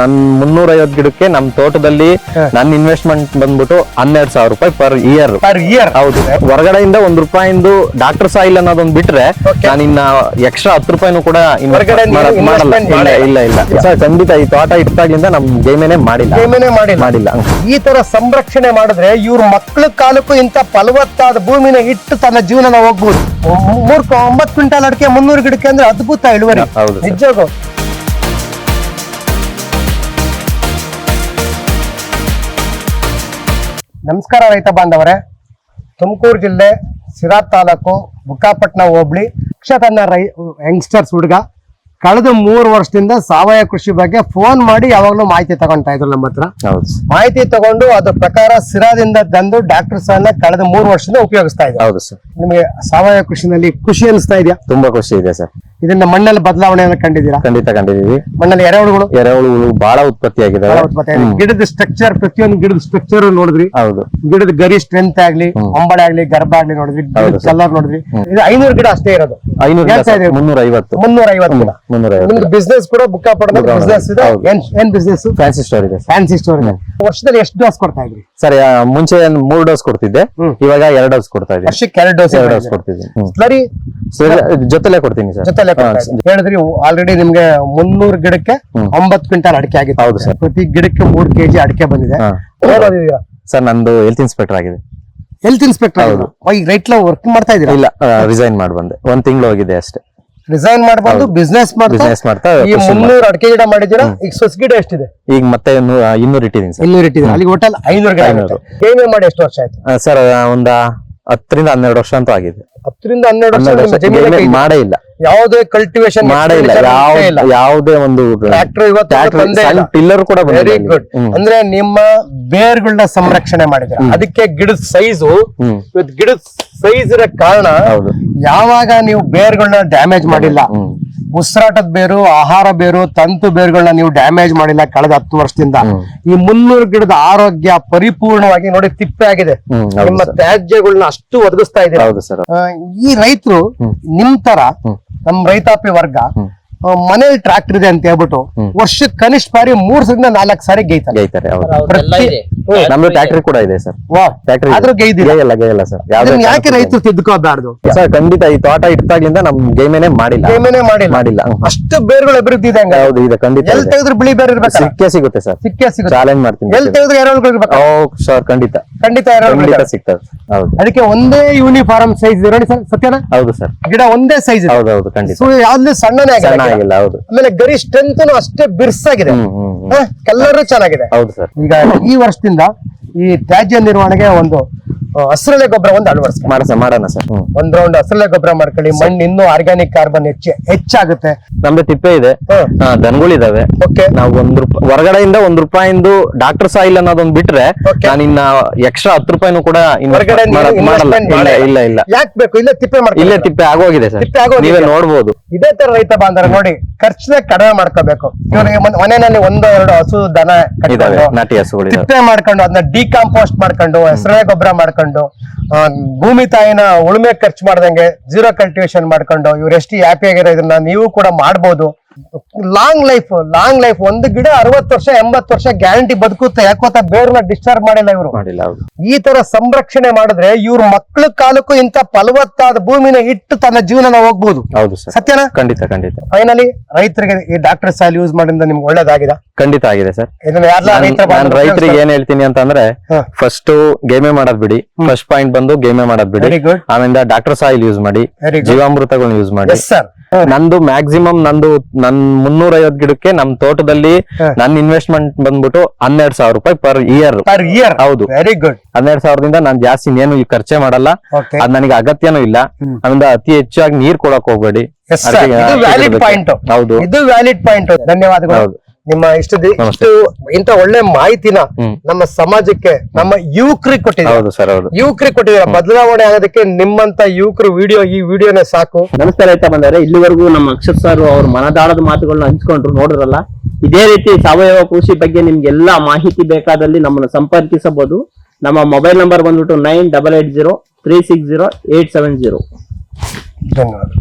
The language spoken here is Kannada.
ನನ್ ಮುನ್ನೂರ ಐವತ್ ಗಿಡಕ್ಕೆ ನಮ್ ತೋಟದಲ್ಲಿ ನನ್ನ ಇನ್ವೆಸ್ಟ್ಮೆಂಟ್ ಬಂದ್ಬಿಟ್ಟು ಹನ್ನೆರಡ್ ಸಾವಿರ ರೂಪಾಯಿ ಪರ್ ಇಯರ್ ಪರ್ ಇಯರ್ ಹೌದು. ಹೊರಗಡೆಯಿಂದ ಒಂದ್ ರೂಪಾಯಿಂದು ಡಾಕ್ಟರ್ ಸಾಯಿಲ್ ಅನ್ನೋದೊಂದ್ ಬಿಟ್ರೆ ನಾನು ಇನ್ನ ಎಕ್ಸ್ಟ್ರಾ ಹತ್ತು ರೂಪಾಯಿನೂ ಕೂಡ ಮಾಡಲ್ಲ. ಇಲ್ಲ ಇಲ್ಲ ಸರ್ ಖಂಡಿತ ಈ ತೋಟ ಇಟ್ಟಾಗಿಂದ ನಮ್ ಗೇಮೇನೆ ಮಾಡಿಲ್ಲ. ಗೇಮೇನೆ ಮಾಡಿ ಮಾಡಿಲ್ಲ. ಈ ತರ ಸಂರಕ್ಷಣೆ ಮಾಡಿದ್ರೆ ಇವ್ರ ಮಕ್ಳ ಕಾಲಕ್ಕೂ ಇಂತ ಫಲವತ್ತಾದ ಭೂಮಿನ ಇಟ್ಟು ತನ್ನ ಜೀವನ ಹೋಗ್ಬೋದು. ಮೂರ್ ಒಂಬತ್ ಒಂಬತ್ತು ಕ್ವಿಂಟಲ್ ಅಡಿಕೆ ಮುನ್ನೂರು ಗಿಡಕ್ಕೆ ಅಂದ್ರೆ ಅದ್ಭುತ ಇಳುವರಿ. ಹೌದು. ನಮಸ್ಕಾರ ರೈತ ಬಾಂಧವರೇ. ತುಮಕೂರು ಜಿಲ್ಲೆ ಸಿರಾ ತಾಲೂಕು ಬುಕ್ಕಾಪಟ್ಟಣ ಹೋಬಳಿ ಕ್ಷತನ್ನ ರೈ ಯಂಗ್ಸ್ಟರ್ಸ್ ಹುಡುಗ. ಕಳೆದ ಮೂರು ವರ್ಷದಿಂದ ಸಾವಯವ ಕೃಷಿ ಬಗ್ಗೆ ಫೋನ್ ಮಾಡಿ ಯಾವಾಗಲೂ ಮಾಹಿತಿ ತಗೊಂತಾ ಇದ್ರು ನಮ್ಮ ಹತ್ರ. ಮಾಹಿತಿ ತಗೊಂಡು ಅದ್ರ ಪ್ರಕಾರ ಸಿರಾದಿಂದ ತಂದು ಡಾಕ್ಟರ್ ಅನ್ನ ಕಳೆದ ಮೂರು ವರ್ಷದಿಂದ ಉಪಯೋಗಿಸ್ತಾ ಇದ್ದಾರೆ ಹೌದು ಸರ್. ನಿಮಗೆ ಸಾವಯವ ಕೃಷಿನಲ್ಲಿ ಖುಷಿ ಅನಿಸ್ತಾ ಇದೆಯಾ? ತುಂಬಾ ಖುಷಿ ಇದೆ ಸರ್. ಇದನ್ನ ಮಣ್ಣಲ್ಲಿ ಬದಲಾವಣೆಯನ್ನು ಕಂಡಿದ್ದೀರಾ? ಖಂಡಿತ ಕಂಡಿದೀವಿ ಮಣ್ಣಲ್ಲಿ ಎರೆಹುಳುಗಳು ಎರೆಹುಳುಗಳು ಬಹಳ ಉತ್ಪತ್ತಿ ಬಹಳ ಉತ್ಪತ್ತಿ ಆಗಿದೆ. ಗಿಡದ ಸ್ಟ್ರಕ್ಚರ್ ಪ್ರತಿಯೊಂದು ಗಿಡದ ಸ್ಟ್ರಕ್ಚರ್ ನೋಡಿದ್ರಿ. ಹೌದು. ಗಿಡದ ಗರಿ ಸ್ಟ್ರೆಂತ್ ಆಗ್ಲಿ ಒಂಬಳೆ ಆಗ್ಲಿ ಗರ್ಭ ಆಗ್ಲಿ ನೋಡಿದ್ರಿ. ಗಿಡದ ಸರ್. ಕಲರ್ ನೋಡಿದ್ರಿ. ಇದು ಐನೂರು ಗಿಡ ಅಷ್ಟೇ ಇರೋದು. ಐನೂರ ಗಿಡ ಇದೀವಿ. ಮುನ್ನೂರ ಐವತ್ತು ಮುನ್ನೂರ ಐವತ್ತು ಗಿಡ. ಮುನ್ನೂರ ಐವತ್ತು ಬಿಸ್ನೆಸ್ ಕೂಡ ಬುಕ್ಕಾಪಟ್ಟದ ಬುಕ್ಕಾಪಟ್ಟಣ. ಬಿಸ್ನೆಸ್ ಇದೆ. ಹೌದು. ಏನ್ ಏನ್ ಬಿಸ್ನೆಸ್ ಫ್ಯಾನ್ಸಿ ಸ್ಟೋರ್ ಇದೆ ಫ್ಯಾನ್ಸಿ ಸ್ಟೋರ್ ಇದೆ. ವರ್ಷದಲ್ಲಿ ಎಷ್ಟು ಡೋಸ್ ಕೊಡ್ತಾ ಇದ್ರಿ? ಸರ್ ಮುಂಚೆ ಮೂರು ಮೂರ್ ಡೋಸ್ ಕೊಡ್ತಿದ್ದೆ. ಹ್ಮ್. ಇವಾಗ ಎರಡ್ ಡೋಸ್ ಕೊಡ್ತಾ ಇದ್ದೀವಿ. ವರ್ಷಕ್ಕೆ ಎರಡು ಡೋಸ್ ಎರಡ್ ಡೋಸ್ ಕೊಡ್ತಿದ್ದೀನಿ. ಸ್ಲರಿ ಸರ್, ಜೊತೆಲೆ ಕೊಡ್ತೀನಿ ಸರ್. ಜೊತೆಲೆ ಹೇಳಿದ್ರಿ ಆಲ್ರೆಡಿ ನಿಮ್ಗೆ ಮುನ್ನೂರು ಗಿಡಕ್ಕೆ ಒಂಬತ್ತು ಕ್ವಿಂಟಲ್ ಅಡಿಕೆ ಆಗಿತ್ತು ಹೌದು ಸರ್. ಪ್ರತಿ ಗಿಡಕ್ಕೆ ಮೂರ್ ಕೆಜಿ ಅಡಿಕೆ ಬಂದಿದೆ. ಸರ್ ನಂದು ಹೆಲ್ತ್ ಇನ್ಸ್ಪೆಕ್ಟರ್ ಆಗಿದೆ. ಹೆಲ್ತ್ ಇನ್ಸ್ಪೆಕ್ಟರ್ ಈಗ ರೈಟ್ ಲೋ ವರ್ಕ್ ಮಾಡ್ತಾ ಇದೀರಾ? ಇಲ್ಲ ರಿಸೈನ್ ಮಾಡಿ ಬಂದೆ. ಒಂದ್ ತಿಂಗಳು ಹೋಗಿದೆ ಅಷ್ಟೇ. ರಿಸೈನ್ ಮಾಡಬಹುದು ಬಿಸ್ನೆಸ್ ಬಿಸ್ನೆಸ್ ಮಾಡ್ತಾ ಈ ಮುನ್ನೂರು ಅಡಿಕೆ ಗಿಡ ಮಾಡಿದೀರಾ ಈಗ ಸೊಸ್ ಗಿಡ ಎಷ್ಟಿದೆ? ಈಗ ಮತ್ತೆ ಇನ್ನೂರು ಇಟ್ಟಿದ್ದೀನಿ ಸರ್. ಇನ್ನೂರು ಇಟ್ಟಿದ್ದೀನಿ ಅಲ್ಲಿ ಹೋಟೆಲ್ ಐನೂರು ಗಿಡ. ಏನೇ ಮಾಡಿ ಎಷ್ಟು ವರ್ಷ ಆಯ್ತು? ಸರ್ ಒಂದ ಹತ್ತರಿಂದ ಹನ್ನೆರಡು ವರ್ಷ ಅಂತೂ ಆಗಿದೆ. ಹತ್ತರಿಂದ ಹನ್ನೆರಡು ವರ್ಷ ಮಾಡೇ ಇಲ್ಲ. ಯಾವುದೇ ಕಲ್ಟಿವೇಶನ್ ಮಾಡೇ ಇಲ್ಲ. ಯಾವ ಯಾವುದೇ ಒಂದು ಟ್ರಾಕ್ಟರ್ ಇವತ್ತು. ಟಿಲ್ಲರ್ ಕೂಡ ವೆರಿ ಗುಡ್ ಅಂದ್ರೆ ನಿಮ್ಮ ಬೇರ್ಗಳನ್ನ ಸಂರಕ್ಷಣೆ ಮಾಡಿದ್ರೆ ಅದಕ್ಕೆ ಗಿಡದ ಸೈಜು. ಇವತ್ತು ಗಿಡದ ಸೈಜ್ ಇರೋ ಕಾರಣ ಹೌದು. ಯಾವಾಗ ನೀವು ಬೇರ್ಗಳನ್ನ ಡ್ಯಾಮೇಜ್ ಮಾಡಿಲ್ಲ. ಉಸಿರಾಟದ ಬೇರು ಆಹಾರ ಬೇರು ತಂತು ಬೇರುಗಳನ್ನ ನೀವು ಡ್ಯಾಮೇಜ್ ಮಾಡಿಲ್ಲ ಕಳೆದ ಹತ್ತು ವರ್ಷದಿಂದ. ಈ ಮುನ್ನೂರು ಗಿಡದ ಆರೋಗ್ಯ ಪರಿಪೂರ್ಣವಾಗಿ ನೋಡಿ ತಿಪ್ಪೆ ಆಗಿದೆ. ನಿಮ್ಮ. ತ್ಯಾಜ್ಯಗಳನ್ನ ಅಷ್ಟು ಒದಗಿಸ್ತಾ ಇದೆ. ಹೌದು ಸರ್. ಈ ರೈತರು ನಿಮ್ ತರ ನಮ್ಮ ನಮ್ ರೈತಾಪಿ ವರ್ಗ ಮನೇಲಿ ಟ್ರಾಕ್ಟರ್ ಇದೆ ಅಂತ ಹೇಳ್ಬಿಟ್ಟು ವರ್ಷಕ್ಕೆ ಕನಿಷ್ಠ ಬಾರಿ ಮೂರ್ ಸರಿಂದ ನಾಲ್ಕು ಸಾರಿ ಗೈತಾರೆ. ಗೈತಾರೆ ಹೌದು. ನಮ್ದು ಟ್ಯಾಕ್ಟ್ರಿ ಕೂಡ ಇದೆ ಸರ್. ವಾ, ಟ್ಯಾಕ್ಟ್ರಿ ಆದ್ರೂ ಗೈದಿಲ್ಲ. ಗೈಯಲ್ಲ ಗೈಯಲ್ಲ ಸರ್. ಯಾವ್ದೇ ಯಾಕೆ ರೈತರು ತಿದ್ಕೋಬಾರ್ದು ಸರ್ ಖಂಡಿತ ಈ ತೋಟ ಇಟ್ಟಾಗ್ಲಿಂದ ನಮ್ ಗೇಮೇನೆ ಮಾಡಿಲ್ಲ. ಗೇಮೇನೆ ಮಾಡಿಲ್ಲ. ಮಾಡಿಲ್ಲ. ಅಷ್ಟು ಬೇರುಗಳು ಅಭಿವೃದ್ಧಿ ಇದೆ ಹಂಗ ಹೌದು ಇದೆ ಖಂಡಿತ ಎಲ್ ಇದೆ. ತೆಗೆದ್ರು ಬಿಳಿ ಬೇರೆ ಇರ್ಬೇಕು? ಸಿಕ್ಕೇ ಸಿಗುತ್ತೆ ಸರ್. ಸಿಕ್ಕೇ ಸಿಗುತ್ತೆ. ಚಾಲೆಂಜ್ ಮಾಡ್ತೀನಿ. ಎಲ್ ತೆಗೆದ್ರು ಎರಡು ಇರ್ಬೇಕು? ಓ ಸರ್ ಖಂಡಿತ. ಖಂಡಿತ ಎರಡು ಖಂಡಿತ. ಸಿಗ್ತದೆ. ಹೌದು. ಅದಕ್ಕೆ ಒಂದೇ ಯೂನಿಫಾರ್ಮ್ ಸೈಜ್ ಇದೆ. ನೋಡಿ ಸರ್ ಸತ್ಯನ? ಹೌದು ಸರ್. ಗಿಡ ಒಂದೇ ಸೈಜ್ ಇದೆ. ಹೌದು ಹೌದು ಖಂಡಿತ. ಸೊ ಯಾವ್ದು ಸಣ್ಣನೇ ಸಣ್ಣ ಗಿಡ. ಆಗಿಲ್ಲ ಹೌದು ಆಮೇಲೆ ಗರಿ ಸ್ಟ್ರೆಂತ್ ಅಷ್ಟೇ ಬಿರ್ಸಾಗಿದೆ. ಕಲ್ಲರ್ ಚೆನ್ನಾಗಿದೆ ಹೌದು ಸರ್ ಈಗ ಈ ವರ್ಷದಿಂದ ಈ ತ್ಯಾಜ್ಯ ನಿರ್ವಹಣೆಗೆ ಒಂದು ಹಸಿರೆಲೆ ಗೊಬ್ಬರ ಒಂದು ಅಳವಡಿಸ ಮಾಡ ಸರ್ ಮಾಡೋಣ ಸರ್. ಒಂದ್ ರೌಂಡ್ ಹಸಿರಲೆ ಗೊಬ್ಬರ ಮಾಡ್ಕೊಳ್ಳಿ. ಮಣ್ಣು ಇನ್ನೂ ಆರ್ಗ್ಯಾನಿಕ್ ಕಾರ್ಬನ್ ಹೆಚ್ಚು ಹೆಚ್ಚಾಗುತ್ತೆ. ನಮ್ದು ತಿಪ್ಪೆ ಇದೆ. ದನಗಳಿದಾವೆ. ಓಕೆ ನಾವು ಒಂದ್ ರೂಪಾಯಿ ಹೊರಗಡೆಯಿಂದ ಒಂದ್ ರೂಪಾಯಿಂದು ಡಾಕ್ಟರ್ ಸಾಯಿಲ್ ಅನ್ನೋದೊಂದ್ ಬಿಟ್ರೆ. ನಾನು ಇನ್ನ ಎಕ್ಸ್ಟ್ರಾ ಹತ್ತು ರೂಪಾಯಿನೂ ಕೂಡ ಮಾಡಲ್ಲ. ಇಲ್ಲ ಇಲ್ಲ ಯಾಕೆ ಬೇಕು? ಇಲ್ಲೇ ತಿಪ್ಪೆ ಮಾಡ್ಕೊಳ್ಳಿ. ಇಲ್ಲೇ ತಿಪ್ಪೆ ಆಗೋಗಿದೆ ಸರ್. ತಿಪ್ಪೆ ಆಗೋಗಿದೆ. ನೀವೇ ನೋಡ್ಬೋದು. ಇದೇ ತರ ರೈತ ಬಾಂಧವರು ನೋಡಿ ಖರ್ಚನ್ನ ಕಡಿಮೆ ಮಾಡ್ಕೋಬೇಕು. ಇವರಿಗೆ ಮನ್- ಮನೆಯಲ್ಲಿ ಒಂದು ಎರಡು ಹಸು ದನ ಇದಾವೆ ನಾಟಿ ಹಸುಗಳು ತಿಪ್ಪೆ ಮಾಡ್ಕೊಂಡು ಅದನ್ನ ಡಿಕಾಂಪೋಸ್ಟ್ ಮಾಡ್ಕೊಂಡು ಹೆಸರೇ ಗೊಬ್ಬರ ಮಾಡ್ಕೊಂಡು ಆ, ಭೂಮಿ ತಾಯಿನ ಉಳುಮೆ ಖರ್ಚು ಮಾಡ್ದಂಗೆ ಜೀರೋ ಕಲ್ಟಿವೇಶನ್ ಮಾಡ್ಕೊಂಡು ಇವ್ರು ಎಷ್ಟು ಹ್ಯಾಪಿ ಆಗಿರೋ ಇದನ್ನ ನೀವು ಕೂಡ ಮಾಡ್ಬೋದು. ಲಾಂಗ್ ಲೈಫ್ ಲಾಂಗ್ ಲೈಫ್ ಒಂದು ಗಿಡ ಅರವತ್ ವರ್ಷ ಎಂಬತ್ತು ವರ್ಷ ಗ್ಯಾರಂಟಿ ಬದುಕುತ್ತೆ. ಯಾಕೋತ ಬೇರ್ನ ಡಿಸ್ಟರ್ಬ್ ಮಾಡಿಲ್ಲ ಇವರು. ಮಾಡಿಲ್ಲ ಹೌದು ಈ ತರ ಸಂರಕ್ಷಣೆ ಮಾಡಿದ್ರೆ ಇವ್ರ ಮಕ್ಕಳ ಕಾಲಕ್ಕೂ ಇಂತ ಫಲವತ್ತಾದ ಭೂಮಿನ ಇಟ್ಟು ತನ್ನ ಜೀವನ ಹೋಗ್ಬಹುದು ಹೌದು ಸರ್. ಸತ್ಯನಾ? ಖಂಡಿತ ಖಂಡಿತ. ಫೈನಲಿ ರೈತರಿಗೆ ಈ ಡಾಕ್ಟರ್ ಸಾಲ್ ಯೂಸ್ ಮಾಡಿಂದ ನಿಮ್ಗೆ ಒಳ್ಳೇದಾಗಿದೆ? ಖಂಡಿತ ಆಗಿದೆ ಸರ್. ಇದನ್ನ ಯಾರ್ಲ ರೈತರ ನಾನು ರೈತರಿಗೆ ಏನ್ ಹೇಳ್ತೀನಿ ಅಂತಂದ್ರೆ ಹಾ. ಫಸ್ಟ್ ಗೇಮೆ ಮಾಡೋದ್ ಬಿಡಿ. ಫಸ್ಟ್ ಪಾಯಿಂಟ್ ಬಂದು ಗೇಮೆ ಮಾಡೋದ್ ಬಿಡಿ. ಆಮೇಲೆ ಡಾಕ್ಟರ್ ಸಾಯಿಲ್ ಯೂಸ್ ಮಾಡಿ ಜೀವಾಮೃತಗಳನ್ನ ಯೂಸ್ ಮಾಡಿ. ಸರ್ ನಂದು ಮ್ಯಾಕ್ಸಿಮಮ್ ನಂದು ನನ್ ಮುನ್ನೂರ ಐವತ್ ಗಿಡಕ್ಕೆ ನಮ್ ತೋಟದಲ್ಲಿ ನನ್ನ ನನ್ ಇನ್ವೆಸ್ಟ್ಮೆಂಟ್ ಬಂದ್ಬಿಟ್ಟು ಹನ್ನೆರಡ್ ಸಾವಿರ ರೂಪಾಯಿ ಪರ್ ಇಯರ್ ಪರ್ ಇಯರ್ ಹೌದು. ವೆರಿ ಗುಡ್ ಹನ್ನೆರಡ್ ಸಾವಿರದಿಂದ ನಾನ್ ಜಾಸ್ತಿ ಏನು ಈ ಖರ್ಚೆ ಮಾಡಲ್ಲ. ಅದ್ ನನಗೆ ಅಗತ್ಯನೂ ಇಲ್ಲ. ಹ್ಮ್. ಅತಿ ಹೆಚ್ಚಾಗಿ ನೀರ್ ಕೊಡಕ್ ಹೋಗ್ಬೇಡಿ. ಹೌದು. ಇದು ವ್ಯಾಲಿಡ್ ಪಾಯಿಂಟ್ ಧನ್ಯವಾದಗಳು. ನಿಮ್ಮ ಇಷ್ಟು ದಿ- ನಮಸ್ತೆ. ಇಷ್ಟು ಇಂತ ಒಳ್ಳೆ ಮಾಹಿತಿನ ನಮ್ಮ ಸಮಾಜಕ್ಕೆ ನಮ್ಮ ಯುವಕರಿಗೆ ಕೊಟ್ಟಿದ್ದೀರಾ? ಹೌದು ಸರ್ ಹೌದು. ಯುವಕರಿಗೆ ಕೊಟ್ಟಿದ್ದೀರಾ? ಬದಲಾವಣೆ ಆಗೋದಕ್ಕೆ ನಿಮ್ಮಂತ ಯುವಕರು ವಿಡಿಯೋ ಈ ವಿಡಿಯೋನೇ ಸಾಕು. ನಮಸ್ಕಾರ ರೈತ ಬಂದರೆ? ಇಲ್ಲಿವರೆಗೂ ನಮ್ಮ ಅಕ್ಷತ್ ಸರ್ ಅವ್ರ ಮನದಾಳದ ಮಾತುಗಳನ್ನ ಹಂಚ್ಕೊಂಡ್ರು ನೋಡಿರಲ್ಲ ಇದೇ ರೀತಿ ಸಾವಯವ ಕೃಷಿ ಬಗ್ಗೆ ನಿಮ್ಗೆ ಎಲ್ಲಾ ಮಾಹಿತಿ ಬೇಕಾದಲ್ಲಿ ನಮ್ಮನ್ನು ಸಂಪರ್ಕಿಸಬಹುದು. ನಮ್ಮ ಮೊಬೈಲ್ ನಂಬರ್ ಬಂದ್ಬಿಟ್ಟು nine double eight zero three six zero eight seven zero. ಧನ್ಯವಾದ.